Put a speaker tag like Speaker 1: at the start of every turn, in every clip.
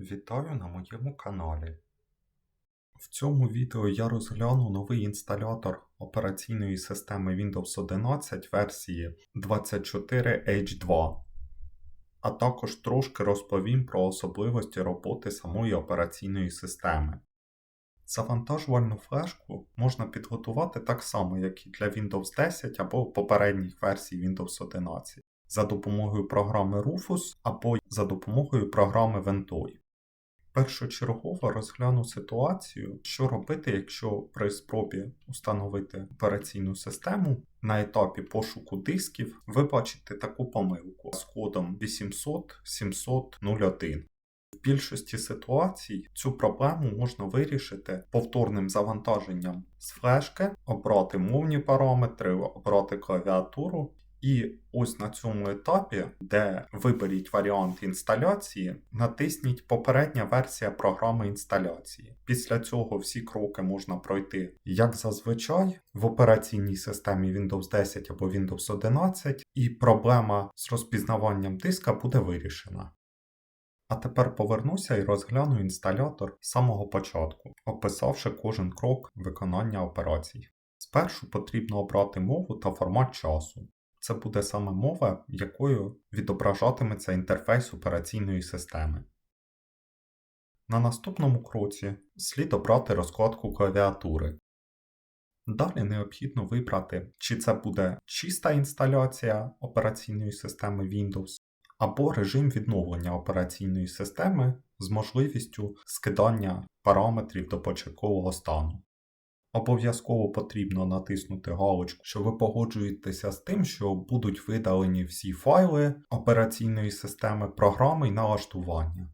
Speaker 1: Вітаю на моєму каналі. В цьому відео я розгляну новий інсталятор операційної системи Windows 11 версії 24H2, а також трошки розповім про особливості роботи самої операційної системи. Завантажувальну флешку можна підготувати так само, як і для Windows 10 або попередніх версій Windows 11 за допомогою програми Rufus або за допомогою програми Ventoy. Першочергово розгляну ситуацію, що робити, якщо при спробі установити операційну систему на етапі пошуку дисків ви бачите таку помилку з кодом 800 700 В більшості ситуацій цю проблему можна вирішити повторним завантаженням з флешки, обрати мовні параметри, обрати клавіатуру. І ось на цьому етапі, де виберіть варіант інсталяції, натисніть попередня версія програми інсталяції. Після цього всі кроки можна пройти як зазвичай в операційній системі Windows 10 або Windows 11, і проблема з розпізнаванням диска буде вирішена. А тепер повернуся і розгляну інсталятор з самого початку, описавши кожен крок виконання операцій. Спершу потрібно обрати мову та формат часу. Це буде саме мова, якою відображатиметься інтерфейс операційної системи. На наступному кроці слід обрати розкладку клавіатури. Далі необхідно вибрати, чи це буде чиста інсталяція операційної системи Windows, або режим відновлення операційної системи з можливістю скидання параметрів до початкового стану. Обов'язково потрібно натиснути галочку, що ви погоджуєтеся з тим, що будуть видалені всі файли операційної системи, програми і налаштування.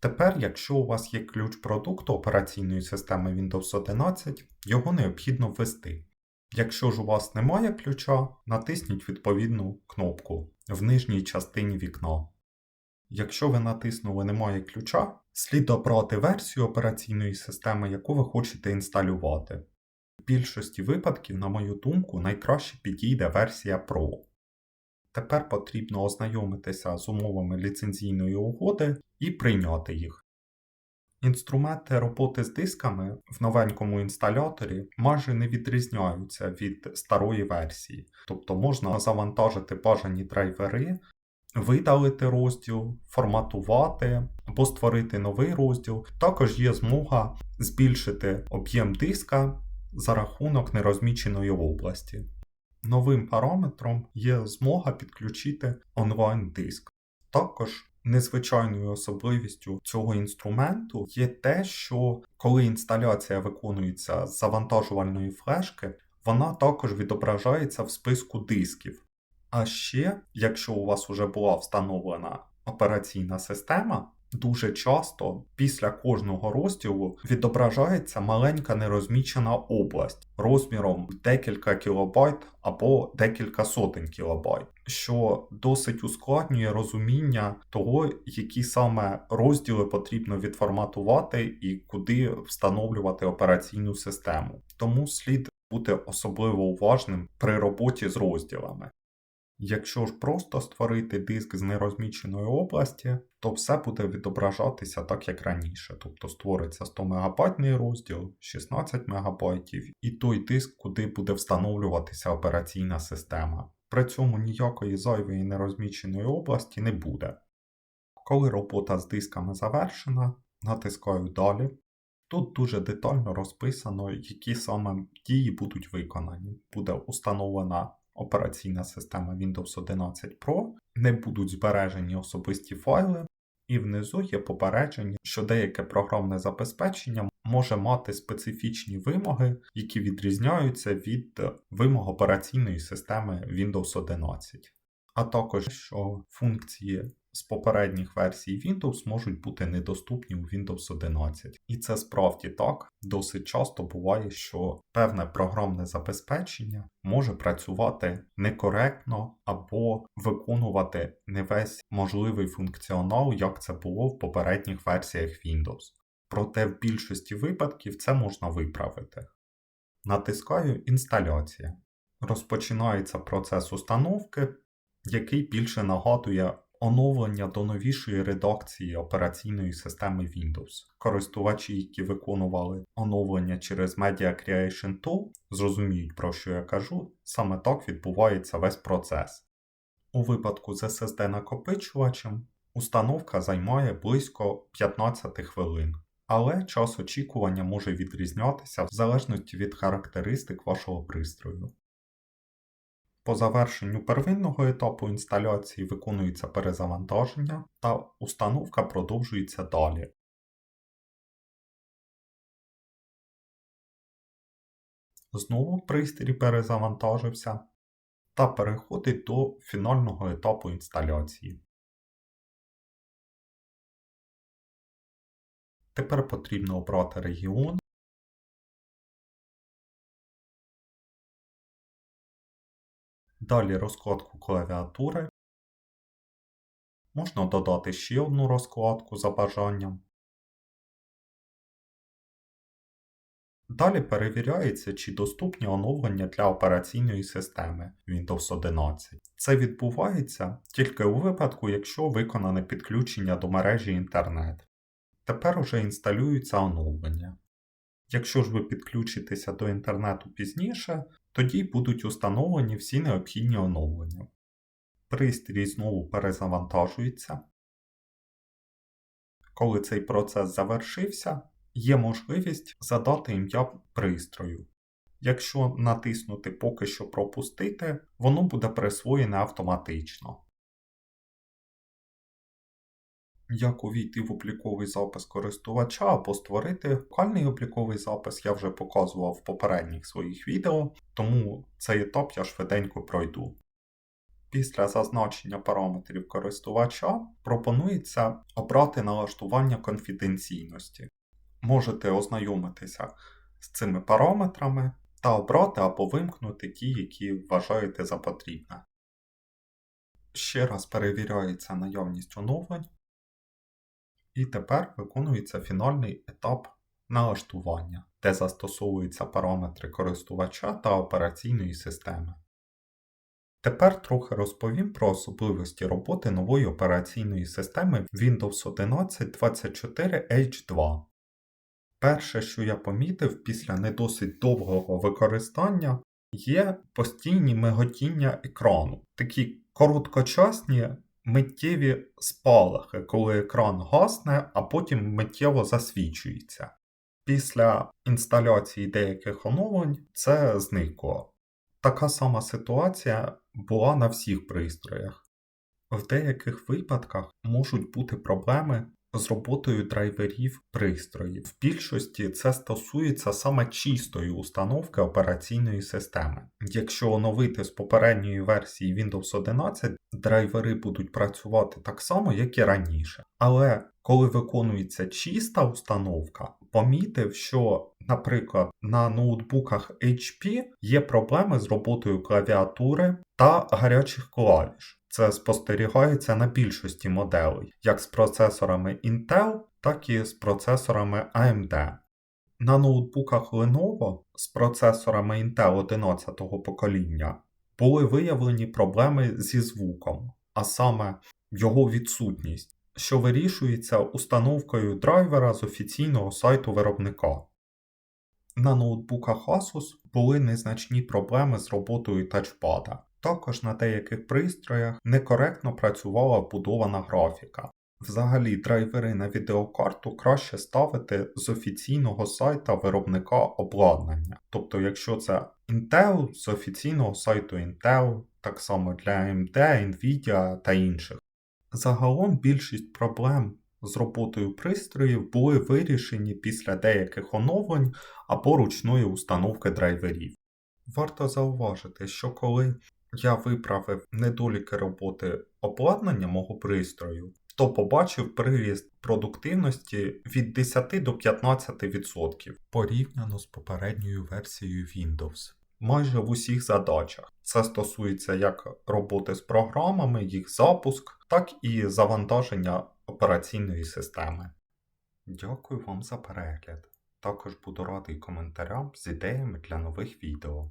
Speaker 1: Тепер, якщо у вас є ключ продукту операційної системи Windows 11, його необхідно ввести. Якщо ж у вас немає ключа, натисніть відповідну кнопку в нижній частині вікна. Якщо ви натиснули Немає ключа, слід обрати версію операційної системи, яку ви хочете інсталювати. В більшості випадків, на мою думку, найкраще підійде версія Pro. Тепер потрібно ознайомитися з умовами ліцензійної угоди і прийняти їх. Інструменти роботи з дисками в новенькому інсталяторі майже не відрізняються від старої версії, тобто можна завантажити бажані драйвери, видалити розділ, форматувати або створити новий розділ. Також є змога збільшити об'єм диска за рахунок нерозміченої області. Новим параметром є змога підключити онлайн-диск. Також незвичайною особливістю цього інструменту є те, що коли інсталяція виконується з завантажувальної флешки, вона також відображається в списку дисків. А ще, якщо у вас вже була встановлена операційна система, дуже часто після кожного розділу відображається маленька нерозмічена область розміром декілька кілобайт або декілька сотень кілобайт, що досить ускладнює розуміння того, які саме розділи потрібно відформатувати і куди встановлювати операційну систему. Тому слід бути особливо уважним при роботі з розділами. Якщо ж просто створити диск з нерозміченої області, то все буде відображатися так, як раніше. Тобто створиться 100 МБ розділ, 16 МБ і той диск, куди буде встановлюватися операційна система. При цьому ніякої зайвої нерозміченої області не буде. Коли робота з дисками завершена, натискаю Далі. Тут дуже детально розписано, які саме дії будуть виконані. Буде установлена операційна система Windows 11 Pro, не будуть збережені особисті файли, і внизу є попередження, що деяке програмне забезпечення може мати специфічні вимоги, які відрізняються від вимог операційної системи Windows 11. А також що функції з попередніх версій Windows можуть бути недоступні у Windows 11. І це справді так. Досить часто буває, що певне програмне забезпечення може працювати некоректно або виконувати не весь можливий функціонал, як це було в попередніх версіях Windows. Проте в більшості випадків це можна виправити. Натискаю Інсталяція. Розпочинається процес установки, який більше нагадує оновлення до новішої редакції операційної системи Windows. Користувачі, які виконували оновлення через Media Creation Tool, зрозуміють, про що я кажу, саме так відбувається весь процес. У випадку з SSD накопичувачем установка займає близько 15 хвилин, але час очікування може відрізнятися в залежності від характеристик вашого пристрою. По завершенню первинного етапу інсталяції виконується перезавантаження та установка продовжується далі. Знову пристрій перезавантажився та переходить до фінального етапу інсталяції. Тепер потрібно обрати регіон Далі розкладку клавіатури. Можна додати ще одну розкладку за бажанням. Далі перевіряється, чи доступні оновлення для операційної системи Windows 11. Це відбувається тільки у випадку, якщо виконане підключення до мережі інтернет. Тепер уже інсталюються оновлення. Якщо ж ви підключитеся до інтернету пізніше, тоді будуть установлені всі необхідні оновлення. Пристрій знову перезавантажується. Коли цей процес завершився, є можливість задати ім'я пристрою. Якщо натиснути Поки що пропустити, воно буде присвоєне автоматично. Як увійти в обліковий запис користувача або створити локальний обліковий запис, я вже показував в попередніх своїх відео, тому цей етап я швиденько пройду. Після зазначення параметрів користувача пропонується обрати налаштування конфіденційності. Можете ознайомитися з цими параметрами та обрати або вимкнути ті, які вважаєте за потрібне. Ще раз перевіряється наявність оновлень. І тепер виконується фінальний етап налаштування, де застосовуються параметри користувача та операційної системи. Тепер трохи розповім про особливості роботи нової операційної системи Windows 11 24H2. Перше, що я помітив після не досить довгого використання, є постійні миготіння екрану, такі короткочасні миттєві спалахи, коли екран гасне, а потім миттєво засвічується. Після інсталяції деяких оновлень це зникло. Така сама ситуація була на всіх пристроях. В деяких випадках можуть бути проблеми з роботою драйверів пристроїв. В більшості це стосується саме чистої установки операційної системи. Якщо оновити з попередньої версії Windows 11, драйвери будуть працювати так само, як і раніше. Але коли виконується чиста установка, помітив, що, наприклад, на ноутбуках HP є проблеми з роботою клавіатури та гарячих клавіш. Це спостерігається на більшості моделей, як з процесорами Intel, так і з процесорами AMD. На ноутбуках Lenovo з процесорами Intel 11 покоління були виявлені проблеми зі звуком, а саме його відсутність, що вирішується установкою драйвера з офіційного сайту виробника. На ноутбуках Asus були незначні проблеми з роботою тачпада. Також на деяких пристроях некоректно працювала вбудована графіка. Взагалі, драйвери на відеокарту краще ставити з офіційного сайта виробника обладнання. Тобто, якщо це Intel з офіційного сайту Intel, так само для AMD, Nvidia та інших. Загалом більшість проблем з роботою пристроїв були вирішені після деяких оновлень або ручної установки драйверів. Варто зауважити, що коли я виправив недоліки роботи обладнання мого пристрою, то побачив приріст продуктивності від 10 до 15% порівняно з попередньою версією Windows. Майже в усіх задачах. Це стосується як роботи з програмами, їх запуск, так і завантаження операційної системи. Дякую вам за перегляд. Також буду радий коментарям з ідеями для нових відео.